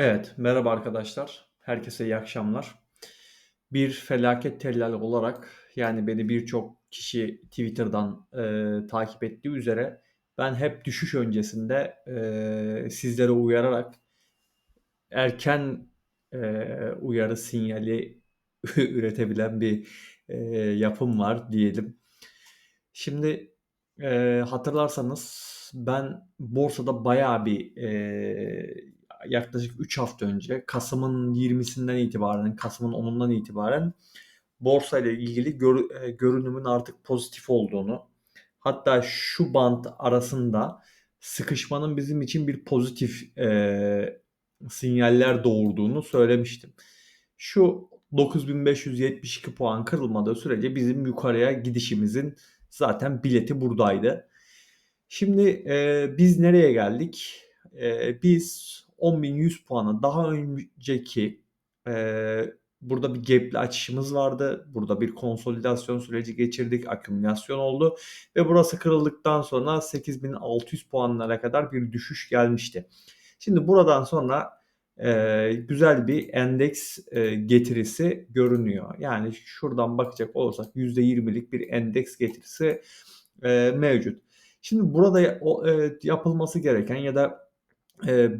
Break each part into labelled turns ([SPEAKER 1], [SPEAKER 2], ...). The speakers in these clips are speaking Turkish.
[SPEAKER 1] Evet, merhaba arkadaşlar. Herkese iyi akşamlar. Bir felaket tellali olarak yani beni birçok kişi Twitter'dan e, takip ettiği üzere ben hep düşüş öncesinde e, sizlere uyararak erken e, uyarı sinyali üretebilen bir e, yapım var diyelim. Şimdi e, hatırlarsanız ben borsada bayağı bir e, yaklaşık 3 hafta önce Kasım'ın 20'sinden itibaren, Kasım'ın 10'undan itibaren borsa ile ilgili gör, e, görünümün artık pozitif olduğunu, hatta şu bant arasında sıkışmanın bizim için bir pozitif e, sinyaller doğurduğunu söylemiştim. Şu 9572 puan kırılmadığı sürece bizim yukarıya gidişimizin zaten bileti buradaydı. Şimdi e, biz nereye geldik? E, biz 10.100 puanı daha önceki e, burada bir gap'li açışımız vardı. Burada bir konsolidasyon süreci geçirdik. Akümülasyon oldu. Ve burası kırıldıktan sonra 8600 puanlara kadar bir düşüş gelmişti. Şimdi buradan sonra e, güzel bir endeks e, getirisi görünüyor. Yani şuradan bakacak olursak %20'lik bir endeks getirisi e, mevcut. Şimdi burada e, yapılması gereken ya da e,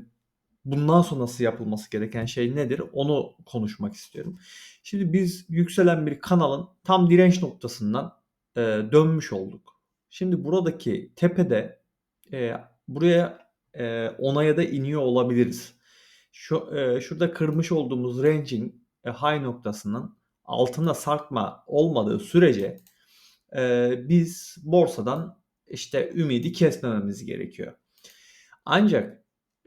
[SPEAKER 1] bundan sonrası yapılması gereken şey nedir? Onu konuşmak istiyorum. Şimdi biz yükselen bir kanalın tam direnç noktasından e, dönmüş olduk. Şimdi buradaki tepede e, buraya e, onaya da iniyor olabiliriz. Şu e, şurada kırmış olduğumuz range'in e, high noktasının altında sarkma olmadığı sürece e, biz borsadan işte ümidi kesmememiz gerekiyor. Ancak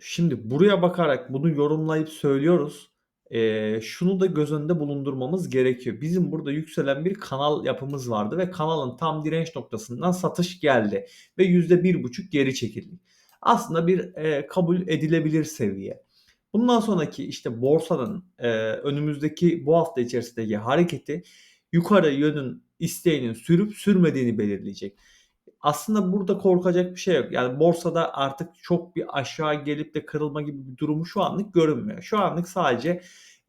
[SPEAKER 1] Şimdi buraya bakarak bunu yorumlayıp söylüyoruz. Eee, şunu da göz önünde bulundurmamız gerekiyor. Bizim burada yükselen bir kanal yapımız vardı ve kanalın tam direnç noktasından satış geldi ve %1,5 geri çekildi. Aslında bir eee, kabul edilebilir seviye. Bundan sonraki işte borsanın eee, önümüzdeki bu hafta içerisindeki hareketi yukarı yönün isteğinin sürüp sürmediğini belirleyecek aslında burada korkacak bir şey yok. Yani borsada artık çok bir aşağı gelip de kırılma gibi bir durumu şu anlık görünmüyor. Şu anlık sadece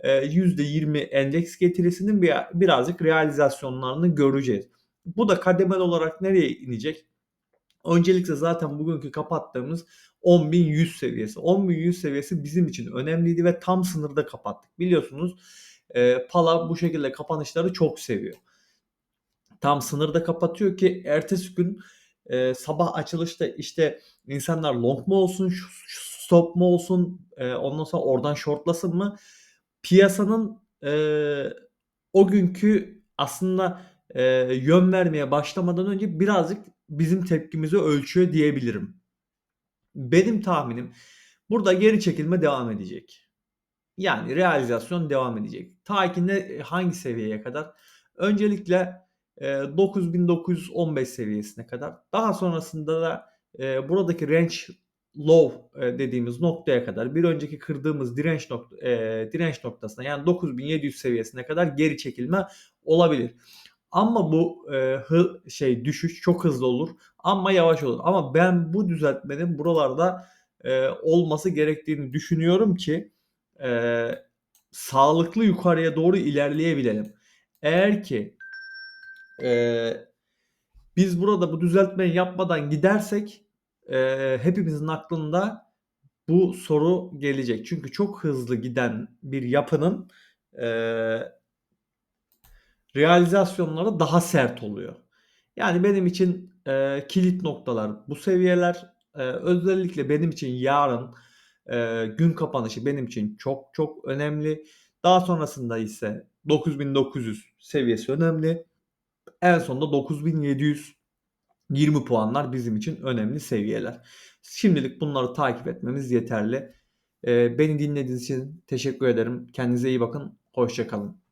[SPEAKER 1] %20 e, endeks getirisinin bir, birazcık realizasyonlarını göreceğiz. Bu da kademel olarak nereye inecek? Öncelikle zaten bugünkü kapattığımız 10.100 seviyesi. 10.100 seviyesi bizim için önemliydi ve tam sınırda kapattık. Biliyorsunuz e, Pala bu şekilde kapanışları çok seviyor. Tam sınırda kapatıyor ki ertesi gün e, sabah açılışta işte insanlar long mu olsun stop mu olsun e, ondan sonra oradan shortlasın mı piyasanın e, o günkü aslında e, yön vermeye başlamadan önce birazcık bizim tepkimizi ölçüyor diyebilirim. Benim tahminim burada geri çekilme devam edecek. Yani realizasyon devam edecek. Ta ki ne hangi seviyeye kadar? Öncelikle 9915 seviyesine kadar. Daha sonrasında da e, buradaki range low dediğimiz noktaya kadar bir önceki kırdığımız direnç nokta e, direnç noktasına yani 9700 seviyesine kadar geri çekilme olabilir. Ama bu e, hı, şey düşüş çok hızlı olur ama yavaş olur. Ama ben bu düzeltmenin buralarda e, olması gerektiğini düşünüyorum ki e, sağlıklı yukarıya doğru ilerleyebilelim. Eğer ki e, biz burada bu düzeltmeyi yapmadan gidersek e, hepimizin aklında bu soru gelecek. Çünkü çok hızlı giden bir yapının e, realizasyonları daha sert oluyor. Yani benim için e, kilit noktalar bu seviyeler. E, özellikle benim için yarın e, gün kapanışı benim için çok çok önemli. Daha sonrasında ise 9900 seviyesi önemli. En sonunda 9720 puanlar bizim için önemli seviyeler. Şimdilik bunları takip etmemiz yeterli. Beni dinlediğiniz için teşekkür ederim. Kendinize iyi bakın. Hoşçakalın.